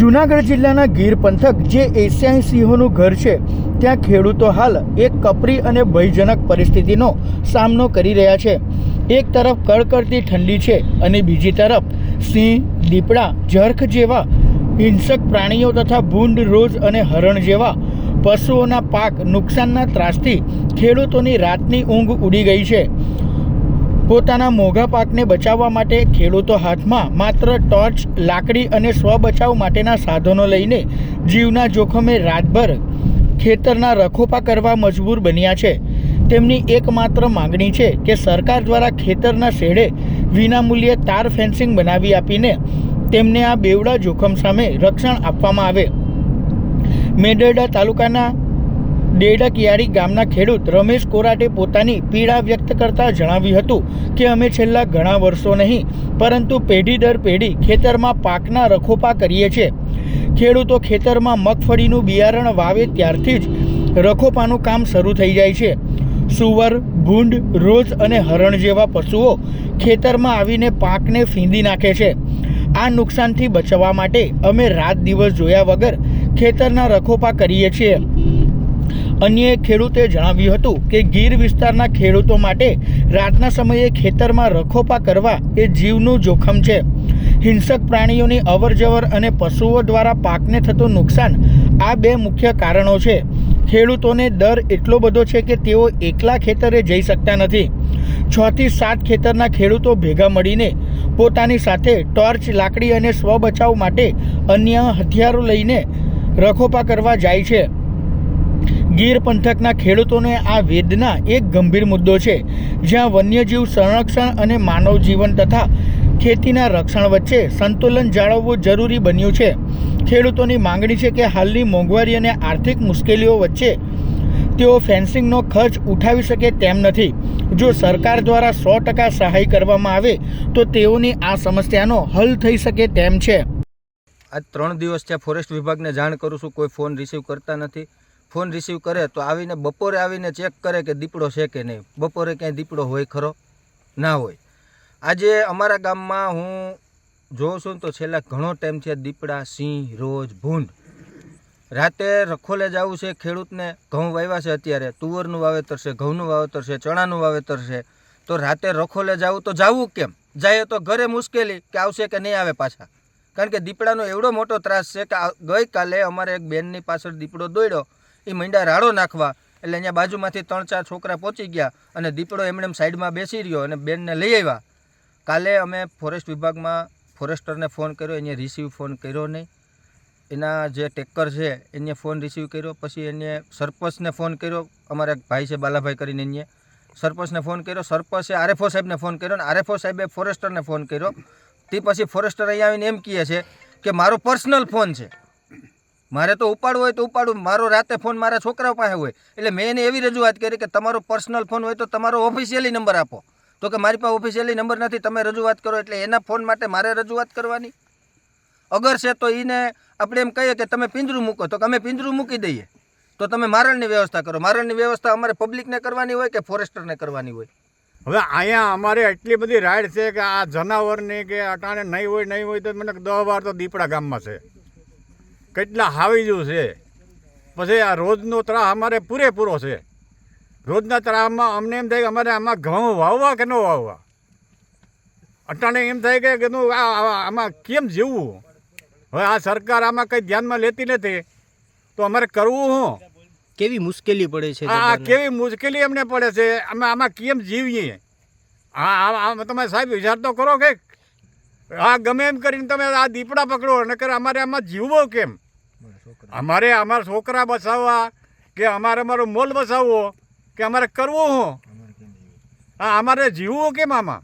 જુનાગઢ જિલ્લાના ગીર પંથક, જે એશિયાઈ સિંહોનું ઘર છે, ત્યાં ખેડૂતો હાલ એક કપરી અને ભયજનક પરિસ્થિતિનો સામનો કરી રહ્યા છે. એક તરફ કડકડતી ઠંડી છે અને બીજી તરફ સિંહ, દીપડા, જર્ખ જેવા હિંસક પ્રાણીઓ તથા ભૂંડ, રોજ અને હરણ જેવા પશુઓના પાક નુકસાનના ત્રાસથી ખેડૂતોની રાતની ઊંઘ ઉડી ગઈ છે. પોતાના મોઘા પાકને બચાવવા માટે ખેડૂતો હાથમાં માત્ર ટોર્ચ, લાકડી અને સ્વ બચાવ માટેના સાધનો લઈને જીવના જોખમે રાતભર ખેતરના રખોપા કરવા મજબૂર બન્યા છે. તેમની એકમાત્ર માગણી છે કે સરકાર દ્વારા ખેતરના શેડે વિનામૂલ્યે તાર ફેન્સિંગ બનાવી આપીને તેમને આ બેવડા જોખમ સામે રક્ષણ આપવામાં આવે. મેડરડા તાલુકાના ડેડકિયાળી ગામના ખેડૂત રમેશ કોરાટે પોતાની પીડા વ્યક્ત કરતા જણાવ્યું હતું કે અમે છેલ્લા ઘણા વર્ષો નહીં, પરંતુ પેઢી દર પેઢી ખેતરમાં પાકના રખોપા કરીએ છીએ. ખેડૂતો ખેતરમાં મગફળીનું બિયારણ વાવે ત્યારથી જ રખોપાનું કામ શરૂ થઈ જાય છે. સુવર, ભૂંડ, રોજ અને હરણ જેવા પશુઓ ખેતરમાં આવીને પાકને ફીંદી નાખે છે. આ નુકસાનથી બચવા માટે અમે રાત દિવસ જોયા વગર ખેતરના રખોપા કરીએ છીએ. અન્ય એક ખેડૂતે જણાવ્યું હતું કે ગીર વિસ્તારના ખેડૂતો માટે રાતના સમયે ખેતરમાં રખોપા કરવા એ જીવનું જોખમ છે. હિંસક પ્રાણીઓની અવરજવર અને પશુઓ દ્વારા પાકને થતું નુકસાન આ બે મુખ્ય કારણો છે. ખેડૂતોને ડર એટલો બધો છે કે તેઓ એકલા ખેતરે જઈ શકતા નથી. છ થી સાત ખેતરના ખેડૂતો ભેગા મળીને પોતાની સાથે ટોર્ચ, લાકડી અને સ્વ બચાવ માટે અન્ય હથિયારો લઈને રખોપા કરવા જાય છે. ગીર પંથકના ખેડૂતોને આ વેદના એક ગંભીર મુદ્દો છે, જ્યાં વન્યજીવ સંરક્ષણ અને માનવ જીવન તથા ખેતીના રક્ષણ વચ્ચે સંતુલન જાળવવું જરૂરી બન્યું છે. ખેડૂતોની માંગણી છે કે હાલની મોંઘવારી અને આર્થિક મુશ્કેલીઓ વચ્ચે તેઓ ફેન્સિંગનો ખર્ચ ઉઠાવી શકે તેમ નથી. જો સરકાર દ્વારા સો ટકા સહાય કરવામાં આવે, તો તેઓની આ સમસ્યાનો હલ થઈ શકે તેમ છે. આજ ત્રણ દિવસ ત્યાં ફોરેસ્ટ વિભાગને જાણ કરું છું, કોઈ ફોન રિસીવ કરતા નથી. ફોન રિસીવ કરે તો આવીને બપોરે આવીને ચેક કરે કે દીપડો છે કે નહીં. બપોરે ક્યાંય દીપડો હોય ખરો? ના હોય. આજે અમારા ગામમાં હું જોઉં છું તો છેલ્લા ઘણો ટાઈમ છે દીપડા, સિંહ, રોજ, ભૂંડ. રાતે રખોલે જવું છે ખેડૂતને. ઘઉં વાવ્યા છે અત્યારે. તુવરનું વાવેતર છે, ઘઉંનું વાવેતર છે, ચણાનું વાવેતર છે. તો રાતે રખોલે જવું તો જવું કેમ? જાય તો ઘરે મુશ્કેલી કે આવશે કે નહીં આવે પાછા? કારણ કે દીપડાનો એવડો મોટો ત્રાસ છે કે ગઈકાલે અમારે એક બેનની પાછળ દીપડો દોડ્યો. એ મંડા રાડો નાખવા. એટલે અહીંયા બાજુમાંથી ત્રણ ચાર છોકરા પહોંચી ગયા અને દીપડો એમણે એમ સાઈડમાં બેસી રહ્યો અને બેનને લઈ આવ્યા. કાલે અમે ફોરેસ્ટ વિભાગમાં ફોરેસ્ટરને ફોન કર્યો, એને રિસીવ ફોન કર્યો નહીં. એના જે ટેક્કર છે, એને ફોન રિસીવ કર્યો, પછી એને સરપંચને ફોન કર્યો, અમારા ભાઈ છે બાલાભાઈ કરીને એને. સરપંચને ફોન કર્યો, સરપંચે આરએફઓ સાહેબને ફોન કર્યો અને આરએફઓ સાહેબે ફોરેસ્ટરને ફોન કર્યો. તે પછી ફોરેસ્ટર અહીંયા આવીને એમ કહે છે કે મારો પર્સનલ ફોન છે. મારે તો ઉપાડવું હોય તો ઉપાડું. મારો રાતે ફોન મારા છોકરાઓ પાસે હોય. એટલે મેં એને એવી રજૂઆત કરી કે તમારો પર્સનલ ફોન હોય તો તમારો ઓફિશિયલી નંબર આપો. તો કે મારી પાસે ઓફિશિયલી નંબર નથી, તમે રજૂઆત કરો એટલે એના ફોન માટે મારે રજૂઆત કરવાની. અગર છે તો એને આપણે એમ કહીએ કે તમે પિંજરું મૂકો, તો અમે પિંજરું મૂકી દઈએ. તો તમે મારણની વ્યવસ્થા કરો. મારણની વ્યવસ્થા અમારે પબ્લિકને કરવાની હોય કે ફોરેસ્ટરને કરવાની હોય? હવે અહીંયા અમારે એટલી બધી રાઈડ છે કે આ જનાવરની કે અટાણે નહીં હોય નહીં હોય તો મને દહ વાર તો દીપડા ગામમાં છે. કેટલા હાવીજું છે. પછી આ રોજનો ત્રાસ અમારે પૂરેપૂરો છે. રોજના ત્રાસમાં અમને એમ થાય કે અમારે આમાં ઘઉં વાવવા કે ન વાવવા? અટાણે એમ થાય કે આ- આમાં કેમ જીવવું? હવે આ સરકાર આમાં કંઈ ધ્યાનમાં લેતી નથી. તો અમારે કરવું શું કેવી મુશ્કેલી પડે છે આ કેવી મુશ્કેલી અમને પડે છે? અમે આમાં કેમ જીવીએ? આ તમે સાહેબ વિચાર તો કરો કે આ ગમે એમ કરીને તમે આ દીપડા પકડો નકર અમારે આમાં જીવવો કેમ? અમારે અમારા છોકરા બચાવવા કે અમારે અમારો મોલ બચાવવો કે અમારે કરવો હું? હા અમારે જીવવું કેમ આમાં